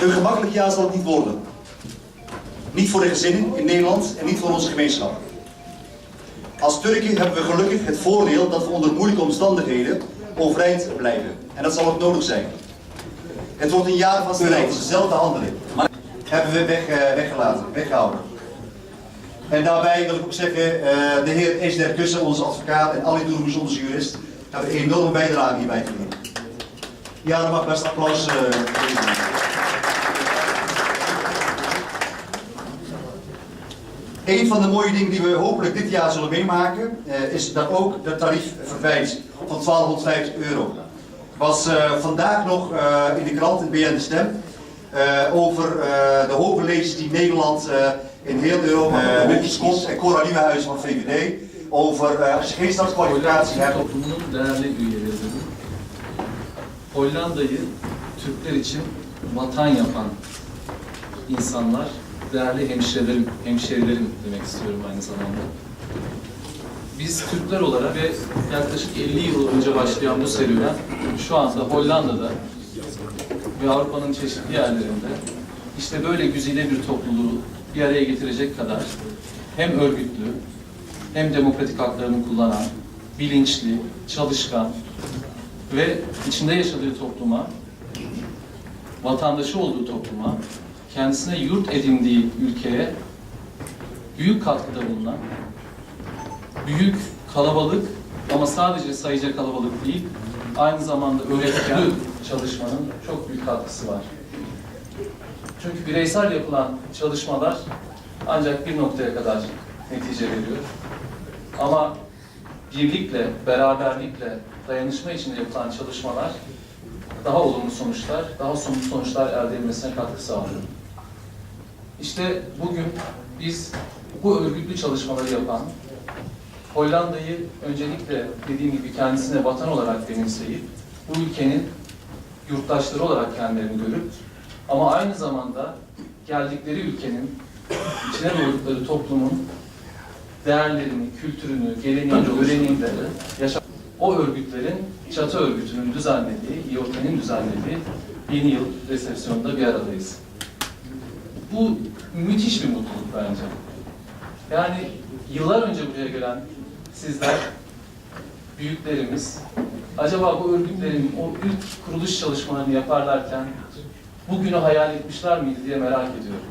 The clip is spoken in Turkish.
Een gemakkelijk jaar zal het niet worden. Niet voor de gezinnen in Nederland en niet voor onze gemeenschap. Als Turken hebben we gelukkig het voordeel dat we onder moeilijke omstandigheden overeind blijven. En dat zal ook nodig zijn. Het wordt een jaar van strijd, dezelfde handeling. Maar hebben we weg, eh, weggelaten, weggehouden. En daarbij wil ik ook zeggen, eh, de heer Esder Kussen, onze advocaat en Ali Doeroes, onze jurist, hebben een enorme bijdrage hierbij geleverd. Ja, dan mag best applaus. eh, Een van de mooie dingen die we hopelijk dit jaar zullen meemaken, eh, is dat ook de tarief verwijst van 1250 euro. was eh, vandaag nog eh, in de krant, in BN De Stem, over de hoge lezers die Nederland in heel Europa, uh, Scott en Cora Nieuwenhuis van VVD, over als je geen stadskwalificatie hebt, toplumunun değerli üyeleri. Hollanda'yı Türkler için vatan yapan insanlar, değerli hemşerilerim, hemşerilerim demek istiyorum aynı zamanda. Biz Türkler olarak ve yaklaşık 50 yıl önce başlayan bu serüven şu anda Hollanda'da ve Avrupa'nın çeşitli yerlerinde işte böyle güzide bir topluluğu bir araya getirecek kadar hem örgütlü hem demokratik haklarını kullanan, bilinçli, çalışkan ve içinde yaşadığı topluma, vatandaşı olduğu topluma, kendisine yurt edindiği ülkeye büyük katkıda bulunan, büyük kalabalık ama sadece sayıca kalabalık değil, aynı zamanda öğretken çalışmanın çok büyük katkısı var. Çünkü bireysel yapılan çalışmalar ancak bir noktaya kadar netice veriyor. Ama birlikle, beraberlikle, dayanışma içinde yapılan çalışmalar daha olumlu sonuçlar, daha somut sonuçlar elde edilmesine katkı sağlıyor. İşte bugün biz bu örgütlü çalışmaları yapan, Hollanda'yı öncelikle dediğim gibi kendisine vatan olarak benimseyip, bu ülkenin yurttaşları olarak kendilerini görüp, ama aynı zamanda geldikleri ülkenin, içine doğdukları toplumun değerlerini, kültürünü, geleneğini, göreneğini de yaşa o örgütlerin çatı örgütünün düzenlediği, İOT'nin düzenlediği yeni yıl resepsiyonunda bir aradayız. Bu müthiş bir mutluluk bence. Yani yıllar önce buraya gelen sizler, büyüklerimiz, acaba bu örgütlerin o ilk kuruluş çalışmalarını yaparlarken bugünü hayal etmişler miydi diye merak ediyorum.